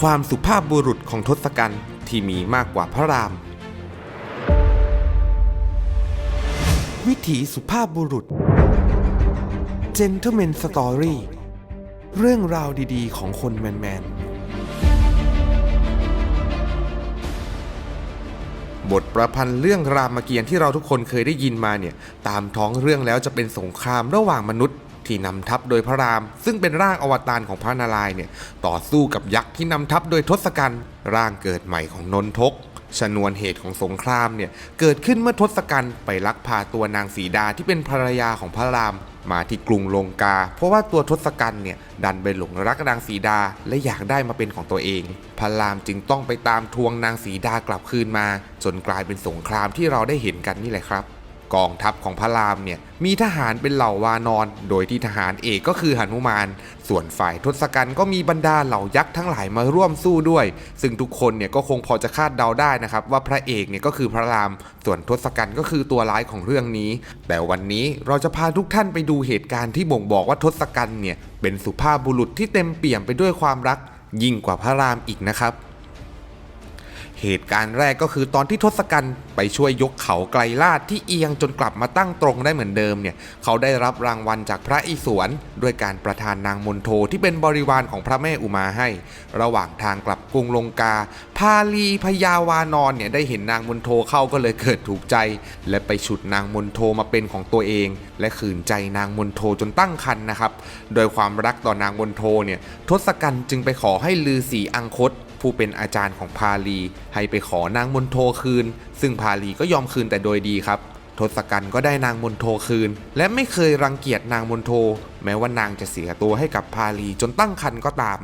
ความสุภาพบุรุษของทศกัณฐ์ที่มีมากกว่าพระราม วิถีสุภาพบุรุษ Gentleman Story เรื่องราวดีๆ ของคนแมนๆ บทประพันธ์เรื่องรามเกียรติ์ที่เราทุกคนเคยได้ยินมาเนี่ย ตามท้องเรื่องแล้วจะเป็นสงครามระหว่างมนุษย์ ที่นำทัพโดยพระราม ซึ่งเป็นร่างอวตารของพระนารายณ์เนี่ยต่อสู้กับยักษ์ที่นำทัพโดยทศกัณฐ์ร่างเกิดใหม่ของนนทกชนวนเหตุของสงครามเนี่ยเกิดขึ้นเมื่อทศกัณฐ์ไปลักพาตัวนางสีดาที่เป็นภรรยาของพระราม มาที่กรุงลงกา เพราะว่าตัวทศกัณฐ์เนี่ยดันไปหลงรักนางสีดาและอยากได้มาเป็นของตัวเอง พระรามจึงต้องไปตามทวงนางสีดากลับคืนมา จนกลายเป็นสงครามที่เราได้เห็นกันนี่แหละครับ กองทัพของพระรามเนี่ยมีทหารเป็นเหล่าวานอน โดยที่ทหารเอกก็คือหนุมาน ส่วนฝ่ายทศกัณฐ์ก็มีบรรดาเหล่ายักษ์ทั้งหลายมาร่วมสู้ด้วย ซึ่งทุกคนเนี่ยก็คงพอจะคาดเดาได้นะครับว่าพระเอกเนี่ยก็คือพระราม ส่วนทศกัณฐ์ก็คือตัวร้ายของเรื่องนี้ แต่วันนี้เราจะพาทุกท่านไปดูเหตุการณ์ที่บ่งบอกว่าทศกัณฐ์เนี่ยเป็นสุภาพบุรุษที่เต็มเปี่ยมไปด้วยความรักยิ่งกว่าพระรามอีกนะครับ เหตุการณ์แรกก็คือตอนที่ทศกัณฐ์ไปช่วยยกเขาไกลลาดที่เอียงจนกลับมาตั้งตรงได้เหมือนเดิมเนี่ยเขาได้รับรางวัลจากพระอิศวรด้วยการประทานนางมนโทที่เป็นบริวารของพระแม่อุมาให้ ระหว่างทางกลับกรุงลงกา พาลีพยาวานอนเนี่ยได้เห็นนางมนโทเข้าก็เลยเกิดถูกใจ และไปฉุดนางมนโทมาเป็นของตัวเอง และขืนใจนางมนโทจนตั้งครรภ์นะครับ โดยความรักต่อนางมนโทเนี่ยทศกัณฐ์จึงไปขอให้ลือสีอังคต ผู้เป็นอาจารย์ของพาลีให้ไปขอนางมนโทคืน ซึ่งพาลีก็ยอมคืนแต่โดยดีครับทศกัณฐ์ก็ได้นางมนโทคืน และไม่เคยรังเกียจนางมนโท แม้ว่านางจะเสียตัวให้กับพาลีจนตั้งครรภ์ก็ตาม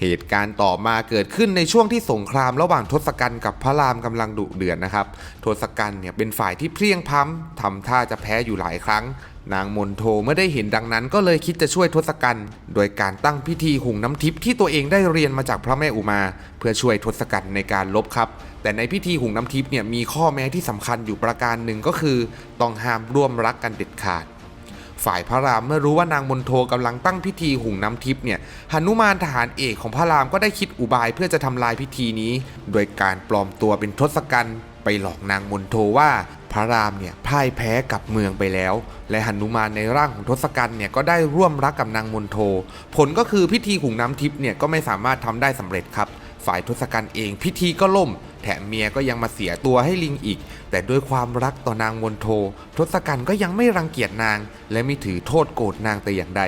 เหตุการณ์ต่อมาเกิดขึ้นในช่วงที่สงครามระหว่างทศกัณฐ์กับพระรามกำลังดุเดือดนะครับ ทศกัณฐ์เนี่ยเป็นฝ่ายที่เพลียงพล้ำทำท่าจะแพ้อยู่หลายครั้ง นางมนโทเมื่อได้เห็นดังนั้นก็เลยคิดจะช่วยทศกัณฐ์โดยการตั้งพิธีหุงน้ำทิพย์ที่ตัวเองได้เรียนมาจากพระแม่อุมา เพื่อช่วยทศกัณฐ์ในการลบครับ แต่ในพิธีหุงน้ำทิพย์เนี่ยมีข้อแม้ที่สำคัญอยู่ประการหนึ่งก็คือ ต้องห้ามร่วมรักกันเด็ดขาด ฝ่ายพระรามเมื่อรู้ว่านางมนโทกำลังตั้งพิธีหุงน้ำทิพย์เนี่ยหนุมานทหารเอกของพระรามก็ได้คิดอุบายเพื่อจะทำลายพิธีนี้ โดยการปลอมตัวเป็นทศกัณฐ์ไปหลอกนางมนโทว่า พระรามเนี่ยพ่ายแพ้กับเมืองไปแล้ว และหนุมานในร่างของทศกัณฐ์เนี่ยก็ได้ร่วมรักกับนางมนโท ผลก็คือพิธีหุงน้ำทิพย์เนี่ยก็ไม่สามารถทำได้สำเร็จครับ ฝ่ายทศกัณฐ์เองพิธีก็ล่ม แถมเมียก็ยังมาเสียตัวให้ลิงอีก แต่ด้วยความรักต่อนางมนโท ทศกัณฐ์ก็ยังไม่รังเกียจนาง และไม่ถือโทษโกรธนางแต่อย่างใด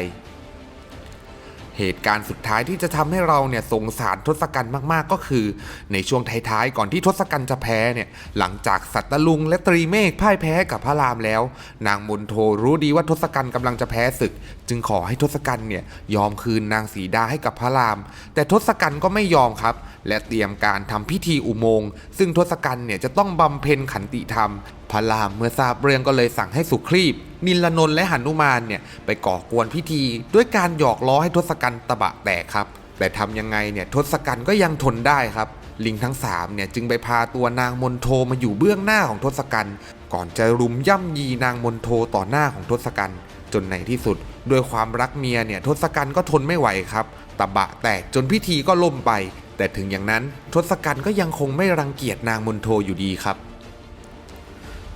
เหตุการณ์สุดท้ายที่จะทำให้เราเนี่ยสงสารทศกัณฐ์มากๆก็คือ ในช่วงท้ายๆก่อนที่ทศกัณฐ์จะแพ้เนี่ยหลังจากสัตตลุงและตรีเมฆพ่ายแพ้กับพระรามแล้ว นางมนโทรู้ดีว่าทศกัณฐ์กำลังจะแพ้ศึก จึงขอให้ทศกัณฐ์เนี่ยยอมคืนนางสีดาให้กับพระราม แต่ทศกัณฐ์ก็ไม่ยอมครับและเตรียมการทำพิธีอุโมงค์ซึ่งทศกัณฐ์เนี่ยจะต้องบำเพ็ญขันติธรรม พระรามเมื่อทราบเรื่องก็เลยสั่งให้สุครีบนิลนนท์และหนุมานเนี่ยไปก่อกวนพิธี ด้วยการหยอกล้อให้ทศกัณฐ์ตะบะแตกครับ แต่ทำยังไงเนี่ยทศกัณฐ์ก็ยังทนได้ครับ ลิงทั้งสามเนี่ยจึงไปพาตัวนางมนโทมาอยู่เบื้องหน้าของทศกัณฐ์ก่อนจะรุมย่ำยีนางมนโทต่อหน้าของทศกัณฐ์จนในที่สุดด้วยความรักเมียเนี่ยทศกัณฐ์ก็ทนไม่ไหวครับตะบะแตกจนพิธีก็ล่มไป แต่ถึงอย่างนั้นทศกัณฐ์ก็ยังคงไม่รังเกียจนางมนโทอยู่ดีครับ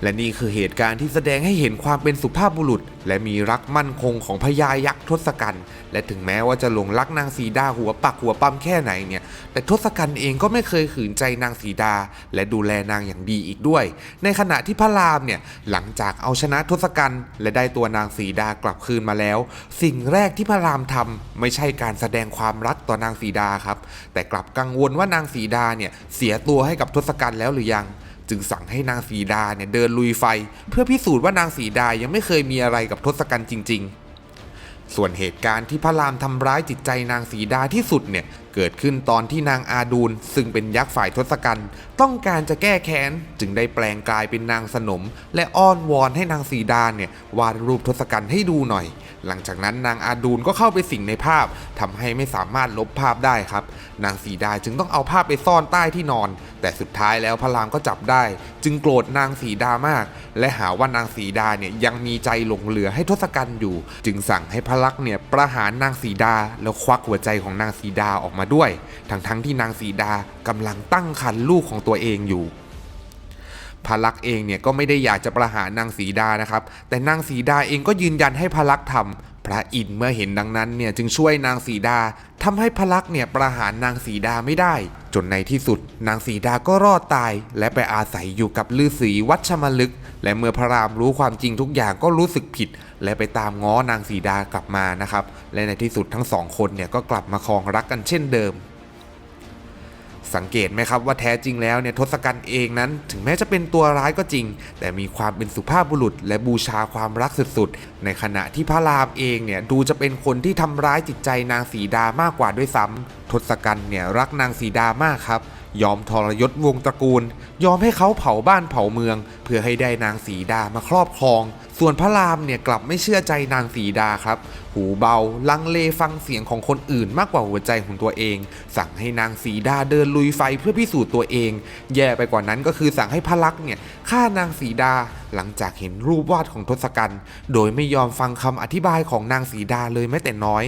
และนี่คือเหตุการณ์ที่แสดงให้เห็นความเป็นสุภาพบุรุษ และมีรักมั่นคงของพญายักษ์ทศกัณฐ์และถึงแม้ว่าจะหลงรักนางสีดาหัวปักหัวปั๊มแค่ไหนเนี่ย แต่ทศกัณฐ์เองก็ไม่เคยขืนใจนางสีดา และดูแลนางอย่างดีอีกด้วย ในขณะที่พระรามเนี่ยหลังจากเอาชนะทศกัณฐ์และได้ตัวนางสีดากลับคืนมาแล้ว สิ่งแรกที่พระรามทำไม่ใช่การแสดงความรักต่อนางสีดาครับ แต่กลับกังวลว่านางสีดาเนี่ยเสียตัวให้กับทศกัณฐ์แล้วหรือยัง จึงสั่งให้นางสีดาเนี่ยเดินลุยไฟ เพื่อพิสูจน์ว่านางสีดายังไม่เคยมีอะไรกับทศกัณฐ์จริง ๆ ส่วนเหตุการณ์ที่พระรามทำร้ายจิตใจนางสีดาที่สุดเนี่ย เกิดขึ้นตอนที่นางอาดูล ซึ่งเป็นยักษ์ฝ่ายทศกัณฐ์ต้องการจะแก้แค้น จึงได้แปลงกายเป็นนางสนม และอ้อนวอนให้นางสีดาเนี่ยวาดรูปทศกัณฐ์ให้ดูหน่อย หลังจากนั้นนางอาดูลก็เข้าไปสิงในภาพทำให้ไม่สามารถลบภาพได้ครับ นางสีดาจึงต้องเอาภาพไปซ่อนใต้ที่นอน แต่สุดท้ายแล้วพระรามก็จับได้ จึงโกรธนางสีดามาก และหาว่านางสีดาเนี่ยยังมีใจหลงเหลือให้ทศกัณฐ์อยู่ จึงสั่งให้พระลักษณ์เนี่ยประหารนางสีดา แล้วควักหัวใจของนางสีดาออกมาด้วย ทั้งๆทที่นางสีดากำลังตั้งครรภ์ลูกของตัวเองอยู่พระลักษณ์เองเนี่ยก็ไม่ได้อยากจะประหารนางสีดานะครับ แต่นางสีดาเองก็ยืนยันให้พระลักษณ์ทำ พระอินทร์เมื่อเห็นดังนั้นเนี่ยจึงช่วยนางสีดาทำให้พระลักษณ์เนี่ยประหารนางสีดาไม่ได้ จนในที่สุด นางสีดาก็รอดตาย และไปอาศัยอยู่กับฤาษีวัชมลึก และเมื่อพระรามรู้ความจริงทุกอย่างก็รู้สึกผิด และไปตามง้อนางสีดากลับมานะครับ และในที่สุดทั้งสองคนเนี่ยก็กลับมาครองรักกันเช่นเดิม สังเกตไหมครับว่าแท้จริงแล้วเนี่ยทศกัณฐ์เองนั้น ถึงแม้จะเป็นตัวร้ายก็จริง แต่มีความเป็นสุภาพบุรุษ และบูชาความรักสุดๆ ในขณะที่พระรามเองเนี่ยดูจะเป็นคนที่ทำร้ายจิตใจนางสีดามากกว่าด้วยซ้ำทศกัณฐ์เนี่ยรักนางสีดามากครับ ยอมทรยศวงศ์ตระกูล ยอมให้เขาเผาบ้านเผาเมือง เพื่อให้ได้นางสีดามาครอบครอง ส่วนพระรามเนี่ยกลับไม่เชื่อใจนางสีดาครับ หูเบา ลังเลฟังเสียงของคนอื่นมากกว่าหัวใจของตัวเอง สั่งให้นางสีดาเดินลุยไฟเพื่อพิสูจน์ตัวเอง แย่ไปกว่านั้นก็คือสั่งให้พระลักษณ์เนี่ยฆ่านางสีดาหลังจากเห็นรูปวาดของทศกัณฐ์โดยไม่ยอมฟังคำอธิบายของนางสีดาเลยแม้แต่น้อย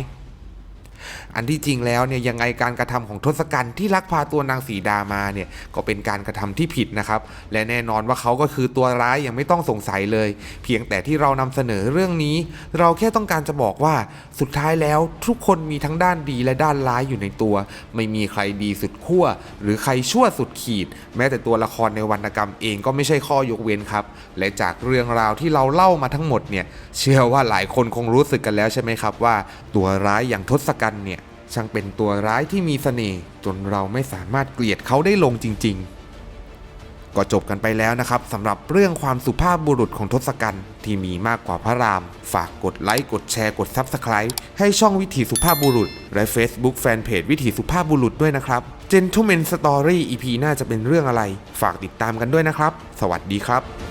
อันที่จริงแล้วเนี่ยยังไงการกระทำของทศกัณฐ์ที่ลักพาตัวนางสีดามาเนี่ยก็เป็นการกระทำที่ผิดนะครับ และแน่นอนว่าเขาก็คือตัวร้ายยังไม่ต้องสงสัยเลย เพียงแต่ที่เรานำเสนอเรื่องนี้ เราแค่ต้องการจะบอกว่าสุดท้ายแล้วทุกคนมีทั้งด้านดีและด้านร้ายอยู่ในตัว ไม่มีใครดีสุดขั้วหรือใครชั่วสุดขีด แม้แต่ตัวละครในวรรณกรรมเองก็ไม่ใช่ข้อยกเว้นครับ และจากเรื่องราวที่เราเล่ามาทั้งหมดเนี่ยเชื่อว่าหลายคนคงรู้สึกกันแล้วใช่ไหมครับว่า ตัวร้ายอย่างทศกัณฐ์เนี่ยช่างเป็นตัวร้ายที่มีเสน่ห์จนเราไม่สามารถเกลียดเขาได้ลงจริง ๆ ก็จบกันไปแล้วนะครับสำหรับเรื่องความสุภาพบุรุษของทศกัณฐ์ที่มีมากกว่าพระราม ฝากกดไลค์กดแชร์กด Subscribe ให้ช่องวิถีสุภาพบุรุษ และ Facebook Fanpage วิถีสุภาพบุรุษด้วยนะครับ Gentleman Story EP หน้าจะเป็นเรื่องอะไร ฝากติดตามกันด้วยนะครับ สวัสดีครับ